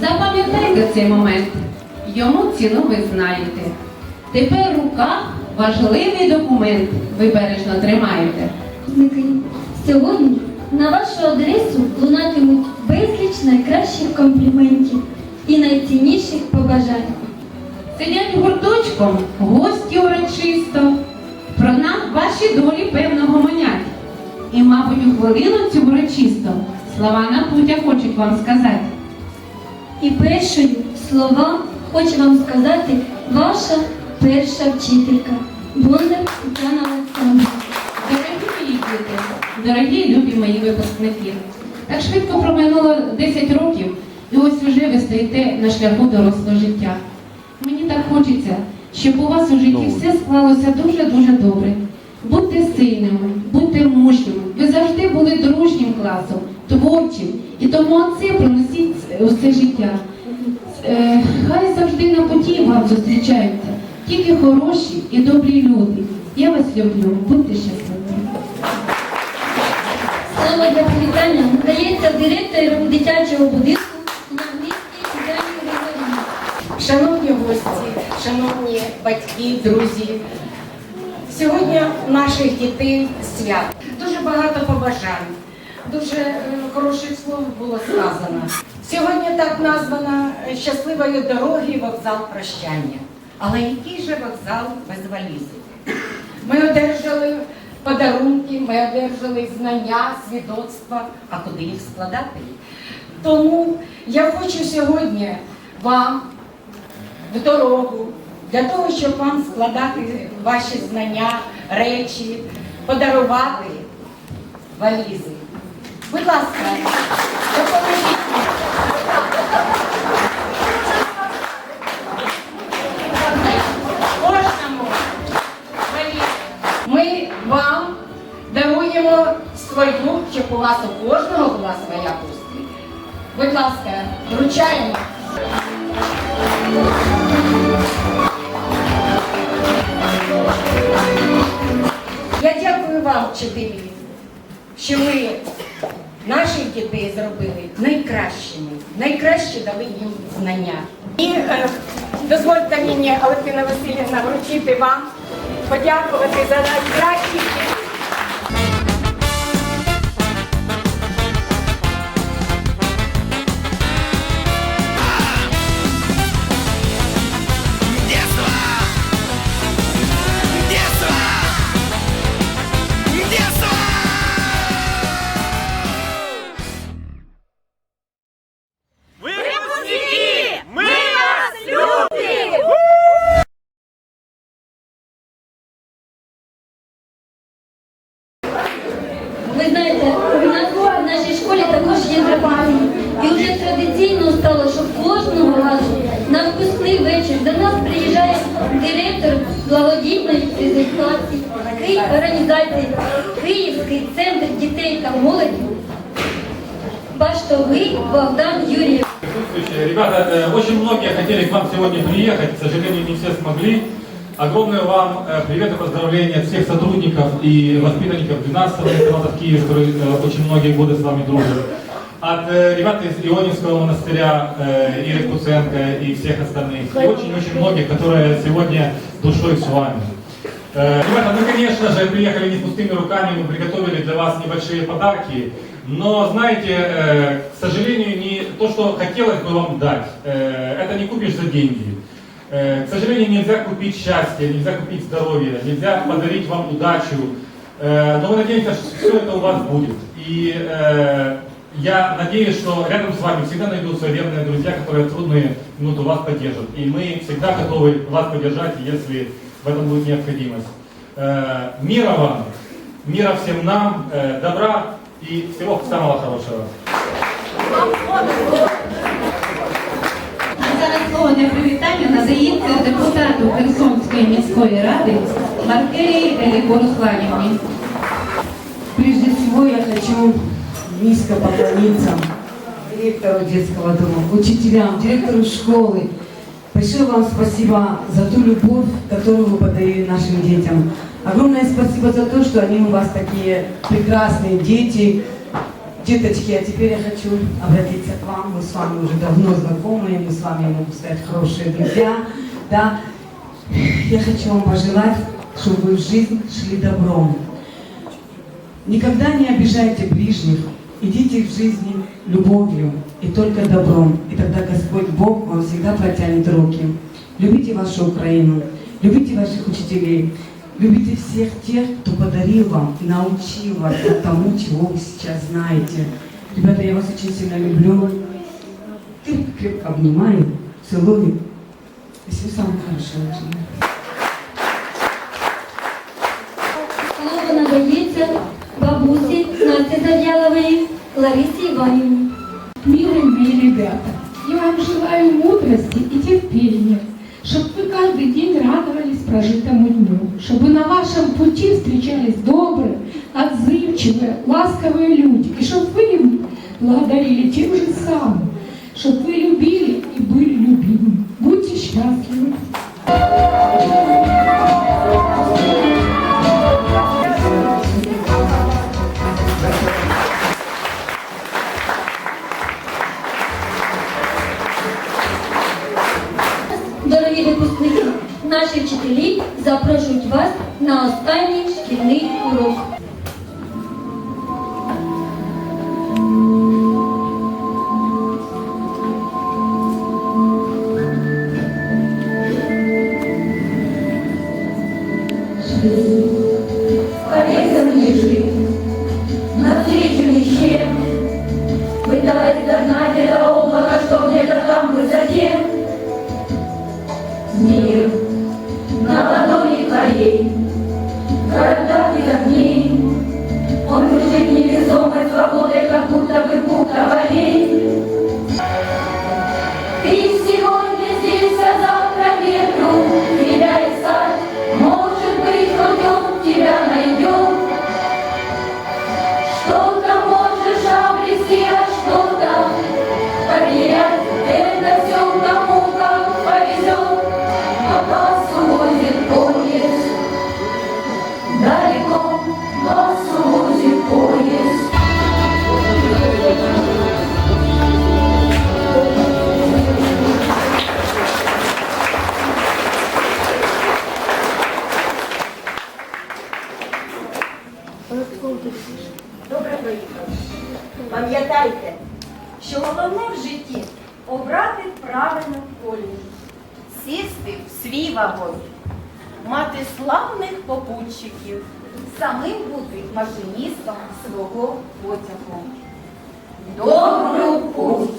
Запам'ятайте цей момент. Йому ціну ви знаєте. Тепер в руках важливий документ ви бережно тримаєте. Сьогодні на вашу адресу лунатимуть безліч найкращих компліментів і найцінніших побажань. Сидять гурточком, гості урочисто. Про нас ваші долі певно гомонять. І, мабуть, у хвилину цю урочисто слова на путя хочуть вам сказати. І першою слова хочу вам сказати ваша перша вчителька Бондар Тетяна Олександрівна. Дорогі мої діти, дорогі любі мої випускники. Так швидко проминуло 10 років, і ось вже ви стоїте на шляху дорослого життя. Мені так хочеться, щоб у вас у житті все склалося дуже-дуже добре. Будьте сильними, будьте мужніми. Ви завжди були дружнім класом, творчим. І тому оце проносіть усе життя. Е, хай завжди на путі вам зустрічаються тільки хороші і добрі люди. Я вас люблю, будьте щасливі. Слово для привітання надається директору дитячого будинку Лаглівській Тетяні Григорівні. Шановні гості, шановні батьки, друзі, сьогодні наших дітей свят. Дуже багато побажань, дуже е, хороших слов було сказано. Сьогодні так названо е, щасливої дороги вокзал прощання. Але який же вокзал без валізи? Ми одержали подарунки, ми одержали знання, свідоцтва, а куди їх складати? Тому я хочу сьогодні вам в дорогу для того, щоб вам складати ваші знання, речі, подарувати валізи. Будь ласка, допоможіть. мені. Ми вам даруємо свою, щоб у вас у кожного була своя пустка. Будь ласка, вручаємо. Я дякую вам, вчителі, що ви наших дітей зробили найкращими, найкраще дали їм знання. І е, дозвольте мені, Алевтина Васильівна, вручити вам, подякувати за найкращі Ви знаєте, у нас в нашій школі також є традиції. І вже традиційно стало, що кожного разу на випускний вечір до нас приїжджає директор благодійної Київ організації Київський центр дітей та молоді. Баштовий Богдан Юрійович. Ребята, очень многие хотели к вам сегодня приехать, к сожалению, не все смогли. Огромное вам э, привет и поздравления от всех сотрудников и воспитанников 12-го интерната в Киеве, которые э, очень многие годы с вами дружат. От э, ребят из Ионинского монастыря, Иры Куценко и всех остальных. И очень-очень многих, которые сегодня душой с вами. Ребята, мы, конечно же, приехали не с пустыми руками, мы приготовили для вас небольшие подарки. Но, знаете, к сожалению, не то, что хотелось бы вам дать, это не купишь за деньги. Э, К сожалению, нельзя купить счастье, нельзя купить здоровье, нельзя подарить вам удачу. Э, Но мы надеемся, что все это у вас будет. И э, я надеюсь, что рядом с вами всегда найдутся верные друзья, которые в трудные минуты вас поддержат. И мы всегда готовы вас поддержать, если в этом будет необходимость. Мира вам, мира всем нам, добра и всего самого хорошего. Зараз слово для привітання надається депутату Херсонської міської ради Маркелі Еліко Русланівні. Прежде всего я хочу низко поклониться директору детского дома, учителям, директору школы. Большое вам спасибо за ту любовь, которую вы подарили нашим детям. Огромное спасибо за то, что они у вас такие прекрасные дети, Деточки, а теперь я хочу обратиться к вам. Мы с вами уже давно знакомы, мы с вами, могу сказать, хорошие друзья. Да? Я хочу вам пожелать, чтобы вы в жизнь шли добром. Никогда не обижайте ближних, идите в жизни любовью и только добром. И тогда Господь Бог вам всегда протянет руки. Любите вашу Украину, любите ваших учителей, любите всех тех, кто подарил вам и научил вас тому, чего вы сейчас знаете. Ребята, я вас очень сильно люблю. Крепко обнимаю, целую. И всего самого хорошего. желаю. Слово надається бабусі Насті Зав'ялової Ларисі Іванівні. Милые мои ребята, я вам желаю мудрости каждый день радовались прожитому дню, чтобы на вашем пути встречались добрые, отзывчивые, ласковые люди, и чтобы вы им благодарили тем же самым, чтобы вы любили и были любимы. Дорогі випускники, наші вчителі запрошують вас на останній шкільний урок. Скорее на ладони твоей, города и огней. Он кружит невесомой свободой, как будто бы будто волей. Добре приїхали. Пам'ятайте, що головне в житті обрати правильну колію, сісти в свій вагон, мати славних попутчиків, самим бути машиністом свого потягу. Добру путь!